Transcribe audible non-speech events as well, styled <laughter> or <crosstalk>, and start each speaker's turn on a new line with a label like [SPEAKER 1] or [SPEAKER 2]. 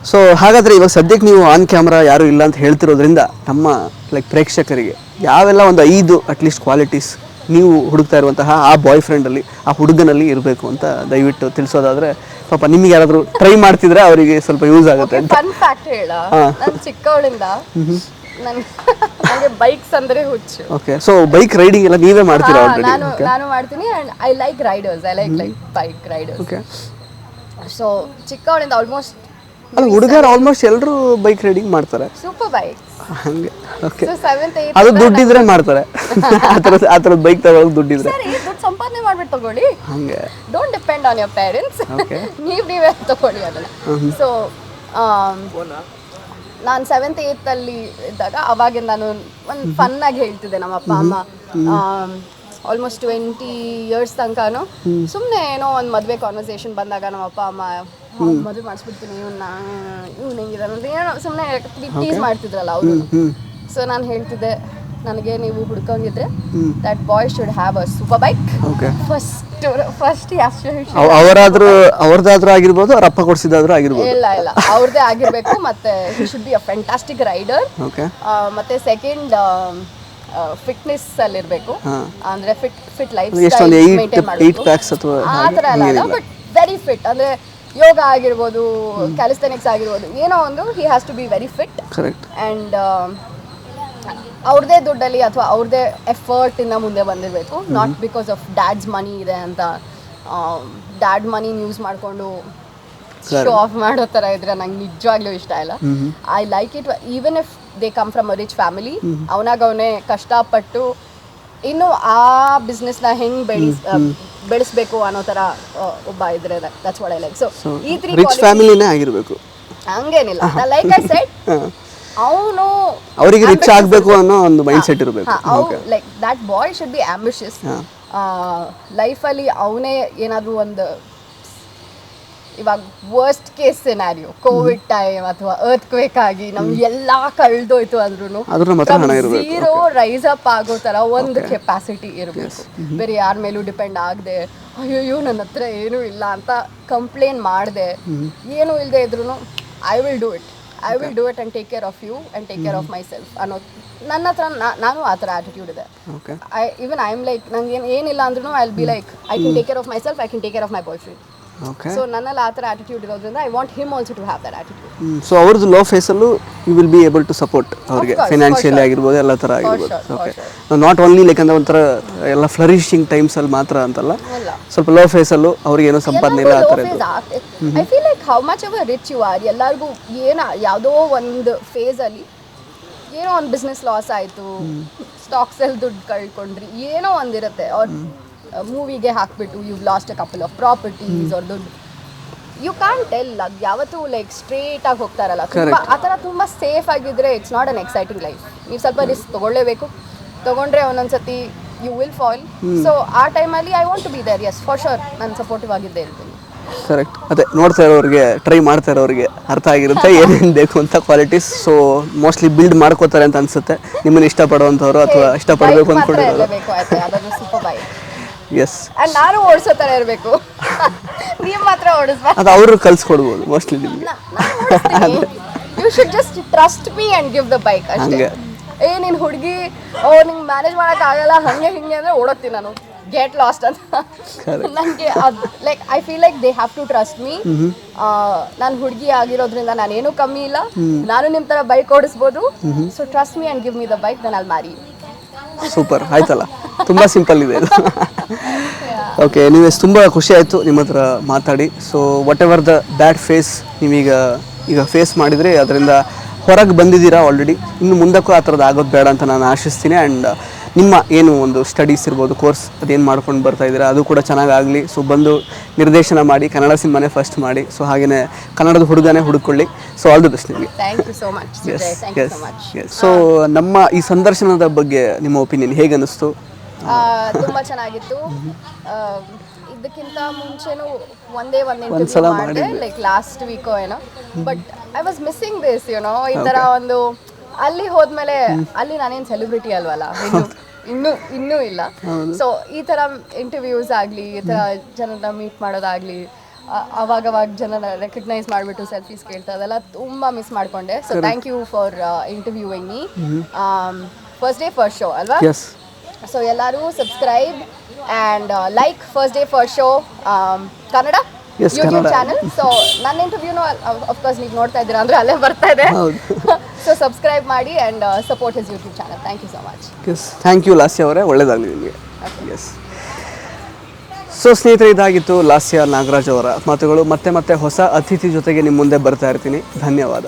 [SPEAKER 1] So ಹಾಗಾದರೆ ಇವಾಗ ಸದ್ಯಕ್ಕೆ ನೀವು ಆನ್ ಕ್ಯಾಮ್ರಾ ಯಾರೂ ಇಲ್ಲ ಅಂತ ಹೇಳ್ತಿರೋದ್ರಿಂದ ನಮ್ಮ ಲೈಕ್ ಪ್ರೇಕ್ಷಕರಿಗೆ ಯಾವೆಲ್ಲ ಒಂದು ಐದು ಅಟ್ಲೀಸ್ಟ್ ಕ್ವಾಲಿಟೀಸ್ ನೀವು ಹುಡುಕ್ತಾ ಇರುವಂತಹ ಆ ಬಾಯ್ ಫ್ರೆಂಡಲ್ಲಿ ಆ ಹುಡುಗನಲ್ಲಿ ಇರಬೇಕು ಅಂತ ದಯವಿಟ್ಟು ತಿಳಿಸೋದಾದರೆ ಪಾಪ ನಿಮಗೆ ಯಾರಾದರೂ ಟ್ರೈ ಮಾಡ್ತಿದ್ರೆ ಅವರಿಗೆ ಸ್ವಲ್ಪ ಯೂಸ್ ಆಗುತ್ತೆ ಅಂತ.
[SPEAKER 2] ಫನ್ ಫ್ಯಾಕ್ಟ್ ಹೇಳ. ನಾನು ಚಿಕ್ಕವಳಿಂದ ನನ್ <laughs> ನನಗೆ ಬೈಕ್ಸ್ ಅಂದ್ರೆ ಹುಚ್ಚು.
[SPEAKER 1] ಓಕೆ ಸೊ ಬೈಕ್ ರೈಡಿಂಗ್ ಎಲ್ಲ ನೀವೇ ಮಾಡ್ತೀರಾ ಆಲ್ರೆಡಿ
[SPEAKER 2] ನಾನು ನಾನು ಮಾಡ್ತೀನಿ and I like riders I like like bike riders
[SPEAKER 1] okay
[SPEAKER 2] so ಚಿಕ್ಕವಳಿಂದ almost
[SPEAKER 1] ಅಲ್ಲ ಹುಡುಗರು ಆಲ್ಮೋಸ್ಟ್ ಎಲ್ಲರೂ ಬೈಕ್ ರೈಡಿಂಗ್ ಮಾಡ್ತಾರೆ.
[SPEAKER 2] ಸೂಪರ್ ಬೈಕ್
[SPEAKER 1] ಹಂಗೆ ಓಕೆ
[SPEAKER 2] ಸೊ ಸೆವೆಂತ್ ಏತ್
[SPEAKER 1] ಅದು ದುಡ್ಡಿದ್ರೆ ಮಾಡ್ತಾರೆ. ಆ ಥರದ ಆ ಥರದ ಬೈಕ್ ತಗೊಳ್ಳೋಕೆ ದುಡ್ಡಿದ್ರೆ.
[SPEAKER 2] ಸರಿ ದುಡ್ಡು ಸಂಪಾದನೆ ಮಾಡ್ಬಿಟ್ಟು ತಗೊಳ್ಳಿ.
[SPEAKER 1] ಹಂಗೆ.
[SPEAKER 2] Don't depend on your parents
[SPEAKER 1] Okay. <laughs>
[SPEAKER 2] ನೀವು ನೀವೇ ತಗೊಳ್ಳಿ ಅದನ್ನ. ಸೊ ನಾನು ಸೆವೆಂತ್ ಏತ್ ಅಲ್ಲಿ ಇದ್ದಾಗ ಅವಾಗ ನಾನು ಒಂದು ಫನ್ ಆಗಿ ಹೇಳ್ತಿದ್ದೆ ನಮ್ಮ ಅಪ್ಪ ಅಮ್ಮ. ಆಲ್ಮೋಸ್ಟ್ ಟ್ವೆಂಟಿ ಇಯರ್ಸ್ ತನಕನೂ ಸುಮ್ಮನೆ ಏನೋ ಒಂದು ಮದುವೆ ಕಾನ್ವರ್ಸೇಷನ್ ಬಂದಾಗ ನಮ್ಮ ಅಪ್ಪ ಅಮ್ಮ ಮದುವೆ ಮಾಡಿಸ್ಬಿಡ್ತೀನಿ ಇವ್ನ ಇವ್ನು ಹೆಂಗಿದಾನೆ ಅಂತ. ಏನೋ ಸುಮ್ಮನೆ ಟೀಸ್ ಮಾಡ್ತಿದ್ರಲ್ಲ ಅವರು. ಸೊ ನಾನು ಹೇಳ್ತಿದ್ದೆ ನನಗೆ ನೀವು ಹುಡ್ಕೊಂಡಿದ್ರೆ that boy should have a super bike first first
[SPEAKER 1] ಅವ್- ಅವರಾದ್ರೂ ಅವ್ರದ್ದಾದ್ರೂ ಆಗಿರ್ಬೋದು ಅವ್ರ ಅಪ್ಪ ಕೊಡಿಸಿದಾದ್ರೂ ಆಗಿರ್ಬೋದು.
[SPEAKER 2] ಇಲ್ಲ ಇಲ್ಲ. ಅವ್ರದ್ದೇ ಆಗಿರ್ಬೇಕು ಮತ್ತೆ he should be a fantastic rider ಮತ್ತೆ ಸೆಕೆಂಡ್ ಫಿಟ್ನೆಸ್ ಅಲ್ಲಿ ಇರಬೇಕು ಅಂದ್ರೆ fit fit life
[SPEAKER 1] eight-
[SPEAKER 2] maintain ಮಾಡಬೇಕು. ಆ ಅಲ್ಲ ಅಲ್ಲ ಬಟ್ ವೆರಿ ಫಿಟ್ ಅಂದ್ರೆ ಯೋಗ ಆಗಿರ್ಬೋದು ಕ್ಯಾಲಿಸ್ಥೆನಿಕ್ಸ್ ಆಗಿರ್ಬೋದು ಏನೋ ಒಂದು he has to be very fit
[SPEAKER 1] correct
[SPEAKER 2] and ಅವ್ರದ್ದೇ ದುಡ್ಡಲ್ಲಿ ಅಥವಾ ಅವ್ರದೇ ಎಫರ್ಟಿಂದ ಮುಂದೆ ಬಂದಿರಬೇಕು. Not because of dad's money ಇದೆ ಅಂತ ಡ್ಯಾಡ್ ಮನಿ ಯೂಸ್ ಮಾಡಿಕೊಂಡು ಶೋ ಆಫ್ ಮಾಡೋ ಥರ ಇದ್ರೆ ನಂಗೆ ನಿಜವಾಗ್ಲೂ ಇಷ್ಟ ಇಲ್ಲ. I like it even if they come from a rich family ಅವನಾಗ ಅವನೇ ಕಷ್ಟಪಟ್ಟು ಇನ್ನು ಆ ಬಿಸ್ನೆಸ್ನ ಹೆಂಗೆ ಬೆಳೆಸ್ ಬೆಳೆಸ್ಬೇಕು ಅನ್ನೋ ಥರ ಒಬ್ಬ ಇದ್ರೆ that's what I like so ಈ ತ್ರೀ
[SPEAKER 1] ರಿಚ್ ಫ್ಯಾಮಿಲಿನೇ ಆಗಿರ್ಬೇಕು.
[SPEAKER 2] ಹಂಗೇನಿಲ್ಲ. ಲೈಕ್ ಐ ಸೆಟ್ ಅವನು
[SPEAKER 1] ಅವರಿಗೆ ರಿಚ್ ಆಗಬೇಕು ಅನ್ನೋ ಒಂದು ಮೈಂಡ್ ಸೆಟ್ ಇರಬೇಕು.
[SPEAKER 2] Like that boy should be ambitious ಲೈಫಲ್ಲಿ ಅವನೇ ಏನಾದರೂ ಒಂದು ಇವಾಗ worst case scenario Covid time ಅಥವಾ ಅರ್ತ್ ಕ್ವೇಕ್ ಆಗಿ ನಮ್ಗೆ ಎಲ್ಲಾ ಕಳ್ದೋಯ್ತು ಅಂದ್ರೂ. ಝೀರೋ ರೈಸ್ ಅಪ್ ಆಗೋ ತರ ಒಂದು ಕೆಪಾಸಿಟಿ ಇರಬೇಕು. ಬೇರೆ ಯಾರ ಮೇಲೂ ಡಿಪೆಂಡ್ ಆಗದೆ ಅಯ್ಯೋ ನನ್ನ ಹತ್ರ ಏನೂ ಇಲ್ಲ ಅಂತ ಕಂಪ್ಲೇಂಟ್ ಮಾಡಿದೆ. ಏನೂ ಇಲ್ಲದೆ ಇದ್ರೂ I will do it I will do it and take care of you and take care of myself ಅನ್ನೋ ನನ್ನ ಹತ್ರ ನಾನು ಆ ಥರ ಆಟಿಟ್ಯೂಡ್ ಇದೆ. I even I am like ನಂಗೆ ಏನು ಏನಿಲ್ಲ ಅಂದ್ರೂ I will be like I can take care of myself I can take care of my boyfriend so ನನ್ನಲ್ಲಿ ಆ ಥರ ಆಟಿಟ್ಯೂಡ್ ಇರೋದ್ರಿಂದ I want him also to have that attitude
[SPEAKER 1] so ಅವ್ರದ್ದು low ಫೇಸಲ್ಲೂ you will be able to support ಅವ್ರಿಗೆ. Financially. ಆಗಿರ್ಬೋದು ಎಲ್ಲ ಥರ ಆಗಿರ್ಬೋದು. ಓಕೆ ನಾಟ್ ಓನ್ಲಿ ಲೈಕ್ ಅಂದ್ರೆ ಒಂಥರ ಎಲ್ಲ ಫ್ಲರಿಶಿಂಗ್ ಟೈಮ್ಸಲ್ಲಿ ಮಾತ್ರ ಅಂತಲ್ಲ. ಸ್ವಲ್ಪ ಲೋ ಫೇಸಲ್ಲೂ ಅವ್ರಿಗೆ ಏನೋ ಸಂಪಾದನೆ ಇಲ್ಲ ಆ ಥರ
[SPEAKER 2] I feel like how much ever rich you are ಎಲ್ಲರಿಗೂ ಏನ ಯಾವುದೋ ಒಂದು ಫೇಸಲ್ಲಿ ಏನೋ ಒಂದು ಬಿಸ್ನೆಸ್ ಲಾಸ್ ಆಯಿತು. ಸ್ಟಾಕ್ಸಲ್ಲಿ ದುಡ್ಡು ಕಳ್ಕೊಂಡ್ರಿ ಏನೋ ಒಂದಿರುತ್ತೆ. ಅವ್ರ ಮೂವಿಗೆ ಹಾಕ್ಬಿಟ್ಟು you lost a couple of properties ಅವ್ರ ದುಡ್ಡು ಯು ಕ್ಯಾನ್ ಟೆಲ್ ಅದು ಯಾವತ್ತೂ ಲೈಕ್ ಸ್ಟ್ರೇಟ್ ಆಗಿ ಹೋಗ್ತಾರಲ್ಲ. ತುಂಬ ಆ ಥರ ತುಂಬ ಸೇಫ್ ಆಗಿದ್ರೆ it's not an exciting life ನೀವು ಸ್ವಲ್ಪ ರಿಸ್ಕ್ ತೊಗೊಳ್ಳೇಬೇಕು. ತೊಗೊಂಡ್ರೆ ಒಂದೊಂದ್ಸತಿ ಯು ವಿಲ್ ಫಾಲ್ ಸೊ ಆ ಟೈಮಲ್ಲಿ I want to be there as for sure ನಾನು ಸಪೋರ್ಟಿವ್ ಆಗಿದ್ದೇ ಇರ್ತೀನಿ.
[SPEAKER 1] ಕರೆಕ್ಟ್ ಅದೇ ನೋಡ್ತಾ ಇರೋರಿಗೆ ಟ್ರೈ ಮಾಡ್ತಾ ಇರೋರಿಗೆ ಅರ್ಥ ಆಗಿರುತ್ತೆ <laughs> ಏನೇನು ಬೇಕು ಅಂತ ಕ್ವಾಲಿಟೀಸ್ ಸೊ ಮೋಸ್ಟ್ಲಿ ಬಿಲ್ಡ್ ಮಾಡ್ಕೋತಾರೆ ಅಂತ ಅನ್ಸುತ್ತೆ. ನಿಮ್ಮನ್ನು ಇಷ್ಟಪಡುವಂಥವ್ರು ಅಥವಾ ಇಷ್ಟಪಡಬೇಕು
[SPEAKER 2] Bike
[SPEAKER 1] ಎಸ್
[SPEAKER 2] ಅಂಡ್ ನಾನು ಓಡಿಸೋ ಥರ ಇರಬೇಕು. <laughs> ನೀವು ಮಾತ್ರ ಓಡಿಸ್ಬಾರ್ದು.
[SPEAKER 1] ಅದು ಅವರು ಕಲ್ಸ್ಕೊಡ್ಬೋದು ಮೋಸ್ಟ್ಲಿ ನಿಮಗೆ.
[SPEAKER 2] You should just trust me and give the bike ಅಷ್ಟೇ.
[SPEAKER 1] ಹಂಗೆ.
[SPEAKER 2] ಏ ನಿನ್ನ ಹುಡುಗಿ ಓ ನಿಂಗೆ ಮ್ಯಾನೇಜ್ ಆಗಲ್ಲ ಹಂಗೆ ಹಿಂಗೆ ಅಂದರೆ ಓಡೋಗ್ತೀನಿ ನಾನು. ಗೆಟ್ ಲಾಸ್ಟ್ ಅಂತ. ನನಗೆ ಅದು like I feel like they have to trust me ನಾನು ಹುಡುಗಿ ಆಗಿರೋದ್ರಿಂದ ನಾನೇನು ಕಮ್ಮಿ ಇಲ್ಲ. ನಾನು ನಿಮ್ಮ ಥರ bike ಓಡಿಸ್ಬೋದು. So trust me and give me the bike then ಅಲ್ಲಿ ಮ್ಯಾರಿ
[SPEAKER 1] ಸೂಪರ್ ಆಯ್ತಲ್ಲ? ತುಂಬ ಸಿಂಪಲ್ ಇದೆ ಇದು. ಓಕೆ ನೀವು ತುಂಬ ಖುಷಿ ಆಯಿತು ನಿಮ್ಮ ಹತ್ರ ಮಾತಾಡಿ. So whatever the bad phase ನೀವೀಗ ಈಗ ಫೇಸ್ ಮಾಡಿದರೆ ಅದರಿಂದ ಹೊರಗೆ ಬಂದಿದ್ದೀರಾ ಆಲ್ರೆಡಿ ಇನ್ನು ಮುಂದಕ್ಕೂ ಆ ಥರದ್ದು ಆಗೋದು ಬೇಡ ಅಂತ ನಾನು ಆಶಿಸ್ತೀನಿ. ಆ್ಯಂಡ್ ನಿಮ್ಮ ಏನು ಒಂದು ಸ್ಟಡೀಸ್ ಇರ್ಬೋದು ಕೋರ್ಸ್ ಅದೇನು ಮಾಡ್ಕೊಂಡು ಬರ್ತಾ ಇದ್ದೀರಾ ಅದು ಕೂಡ ಚೆನ್ನಾಗಾಗಲಿ. ಸೊ ಬಂದು ನಿರ್ದೇಶನ ಮಾಡಿ ಕನ್ನಡ ಸಿನಿಮಾನೇ ಫಸ್ಟ್ ಮಾಡಿ. ಸೊ ಹಾಗೆಯೇ ಕನ್ನಡದ ಹುಡುಗನೇ ಹುಡುಕೊಳ್ಳಿ. ಸೊ ಆಲ್ ದ ಬೆಸ್ಟ್ ನಿಮಗೆ.
[SPEAKER 2] ಸೋ
[SPEAKER 1] ನಮ್ಮ ಈ ಸಂದರ್ಶನದ ಬಗ್ಗೆ ನಿಮ್ಮ ಒಪಿನಿಯನ್ ಹೇಗೆ ಅನ್ನಿಸ್ತು
[SPEAKER 2] ತುಂಬಾ ಚೆನ್ನಾಗಿತ್ತು. ಇದಕ್ಕಿಂತ ಮುಂಚೆನೂ ಒಂದೇ ಒಂದು ಇಂಟರ್ವ್ಯೂ ಮಾಡಿದೆ ಲೈಕ್ ಲಾಸ್ಟ್ ವೀಕೋ ಏನೋ. But I was missing this you know ಈ ತರ ಒಂದು ಅಲ್ಲಿ ಹೋದ್ಮೇಲೆ ಅಲ್ಲಿ ನಾನೇನು ಸೆಲೆಬ್ರಿಟಿ ಅಲ್ವಲ್ಲ? ಇನ್ನು ಇನ್ನೂ ಇಲ್ಲ. ಸೊ ಈ ತರ ಇಂಟರ್ವ್ಯೂಸ್ ಆಗಲಿ ಈ ಥರ ಜನರನ್ನ ಮೀಟ್ ಮಾಡೋದಾಗ್ಲಿ ಅವಾಗವಾಗ ಅವಾಗ ಜನನ ರೆಕಗ್ನೈಸ್ ಮಾಡಿಬಿಟ್ಟು ಸೆಲ್ಫೀಸ್ ಕೇಳ್ತಾ ಅದೆಲ್ಲ ತುಂಬ ಮಿಸ್ ಮಾಡ್ಕೊಂಡೆ. So thank you for interviewing me first day first show ಅಲ್ವಾ? ಸೊ ಎಲ್ಲರೂ subscribe and like first day first show Kannada
[SPEAKER 1] Yes,
[SPEAKER 2] YouTube. Channel so ನನ್ನ ಇಂಟರ್ವ್ಯೂನು ಅಫ್ಕೋರ್ಸ್ ನೀವು ನೋಡ್ತಾ ಇದ್ದೀರಾ ಅಂದರೆ ಅಲ್ಲೇ ಬರ್ತಾ ಇದೆ. ಸೊ ಸಬ್ಸ್ಕ್ರೈಬ್ <laughs> ಮಾಡಿ and support his YouTube channel thank you so much
[SPEAKER 1] thank you Lasya ಅವರೇ. ಒಳ್ಳೇದಾಗಲಿ ನಿಮಗೆ. ಎಸ್ ಸೊ ಸ್ನೇಹಿತರೆ ಇದಾಗಿತ್ತು ಲಾಸ್ಯ ನಾಗರಾಜ್ ಅವರ ಮಾತುಗಳು. ಮತ್ತೆ ಮತ್ತೆ ಹೊಸ ಅತಿಥಿ ಜೊತೆಗೆ ನಿಮ್ಮ ಮುಂದೆ ಬರ್ತಾ ಇರ್ತೀನಿ. ಧನ್ಯವಾದ.